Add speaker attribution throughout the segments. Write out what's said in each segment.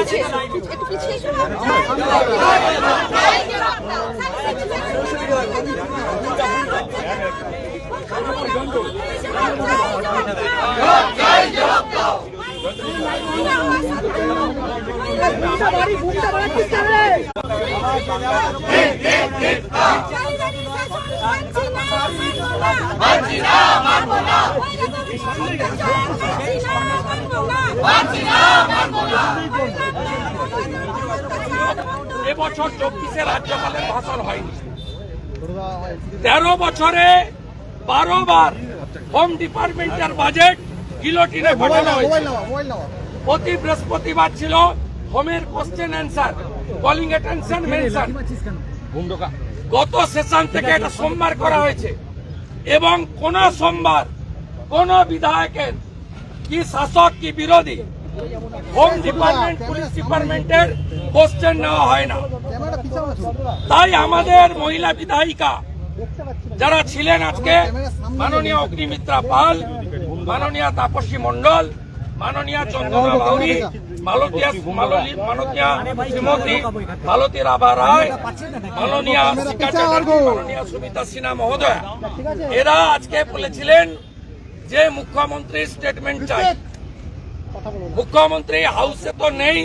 Speaker 1: পিছিয়ে একটু পিছিয়ে এসো।
Speaker 2: এবছর চব্বিশে রাজ্যপালের ভাষণ হয়নি। তেরো বছরে বারো বার হোম ডিপার্টমেন্টের বাজেট গিলোটিনে পাঠানো হয়েছে। প্রতি বৃহস্পতিবার ছিল হোমের question answer calling attention mention গত সেশন থেকে এটা সোমবার করা হয়েছে। এবং কোন সোমবার কোন বিধায়কের কি শাসক, কি বিরোধী? হোম ডিপার্টমেন্ট পুলিশ ডিপার্টমেন্টের কোশ্চেন নেওয়া হয় না। তাই আমাদের মহিলা বিধায়িকা যারা ছিলেন আজকে, মাননীয় অগ্নিমিত্রা পাল, মাননীয় তাপসী মণ্ডল, মাননীয় চন্দ্রনা বাউরি, মালতীয়া মালতী রাভা রায় মাননীয় সুমিতা সিনহা মহোদয়। এরা আজকে বলেছিলেন যে মুখ্যমন্ত্রীর স্টেটমেন্ট চাই। মুখ্যমন্ত্রী হাউসে তো নেই।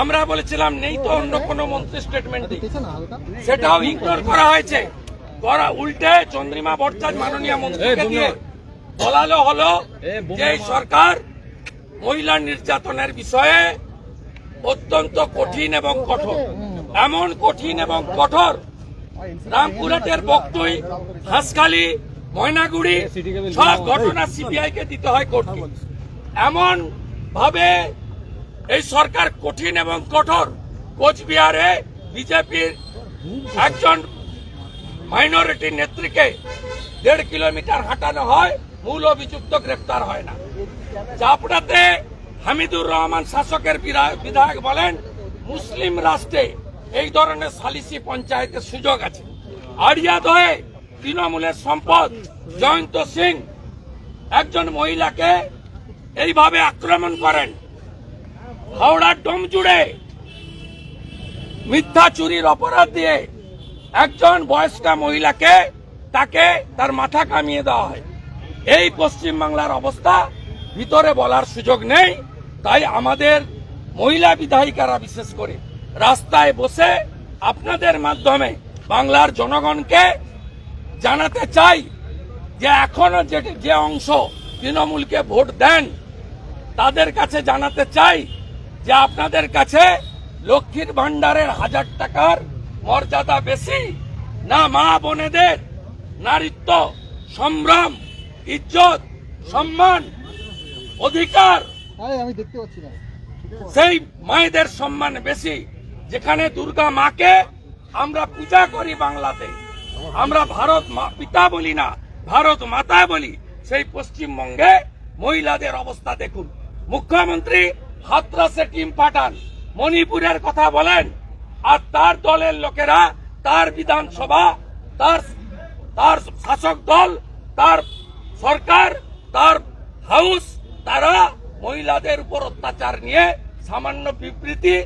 Speaker 2: আমরা বলেছিলাম নেই তো অন্য কোন মন্ত্রী স্টেটমেন্ট দিই সেটাও ইগনোর করা হয়েছে। করা উল্টে চন্দ্রিমা ভট্টাচার্য মাননীয় মন্ত্রীকে দিয়ে বলালো হলো যে এই সরকার মহিলা নির্যাতনের বিষয়ে অত্যন্ত কঠিন এবং কঠোর। এমন কঠিন এবং কঠোর। রামপুরহাটের বক্তই হাঁসখালি ময়নাগুড়ি সব ঘটনা সিবিআই কে দিতে হয় কোর্টকে এমন ভাবে এই সরকার কঠিন এবং কঠোর। কোচবিহারে বিজেপির একজন মাইনরিটি নেত্রীকে দেড় কিলোমিটার হাঁটানো হয় মূল অভিযুক্ত গ্রেপ্তার হয় না। চাপড়াতে হামিদুর রহমান শাসকের বিধায়ক বলেন মুসলিম রাষ্ট্রে এই ধরনের সালিসি পঞ্চায়েতের সুযোগ আছে। আড়িয়াদহে তৃণমূলের সম্পদ। জয়ন্ত সিং একজন মহিলাকে এইভাবে আক্রমণ করেন। হাওড়ার ডোম জুড়ে মিথ্যা চুরির অপরাধ দিয়ে একজন বয়স্কা মহিলাকে তাকে তার মাথা কামিয়ে দেওয়া হয়। এই পশ্চিম বাংলার অবস্থা ভিতরে বলার সুযোগ নেই। তাই আমাদের মহিলা বিধায়িকারা বিশেষ করে রাস্তায় বসে আপনাদের মাধ্যমে বাংলার জনগণকে জানাতে চাই যে এখনও যে যে অংশ তৃণমূলকে ভোট দেন তাদের কাছে জানাতে চাই যে আপনাদের কাছে লক্ষ্মীর ভান্ডারের হাজার টাকার মর্যাদা বেশি না মা বোনেদের নারীত্ব সম্ভ্রম ইজ্জত সম্মান অধিকার
Speaker 3: আমি দেখতে পাচ্ছি না।
Speaker 2: সেই মায়েদের সম্মান বেশি যেখানে দুর্গা মাকে আমরা পূজা করি বাংলাতে। আমরা ভারত পিতা বলি না, ভারত মাতা বলি। সেই পশ্চিমবঙ্গে মহিলাদের অবস্থা দেখুন। মুখ্যমন্ত্রী হাতরাসে টিম পাঠান, মণিপুরের কথা বলেন, আর তার দলের লোকেরা, তার বিধানসভা, তার তার শাসক দল, তার সরকার, তার হাউস, তারা মহিলাদের উপর অত্যাচার নিয়ে সামান্য বিবৃতি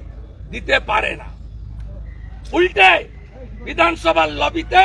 Speaker 2: দিতে পারে না। উল্টে বিধানসভার লবিতে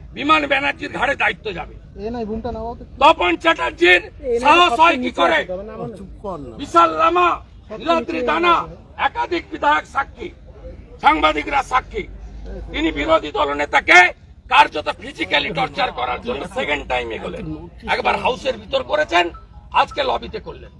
Speaker 2: বিমান ব্যানার্জির ঘাড়ে দায়িত্ব যাবে।
Speaker 3: এ নাই বুমটা নামাও তো।
Speaker 2: তপন চ্যাটার্জির সাহস হয় কি করে? বিশাল লামা নীলাদ্রি দানা একাধিক বিধায়ক সাক্ষী সাংবাদিকরা সাক্ষী। তিনি বিরোধী দলনেতাকে কার্যত ফিজিক্যালি টর্চার করার জন্য সেকেন্ড টাইম এগোলেন একবার হাউসের ভিতর করেছেন আজকে লবিতে করলেন।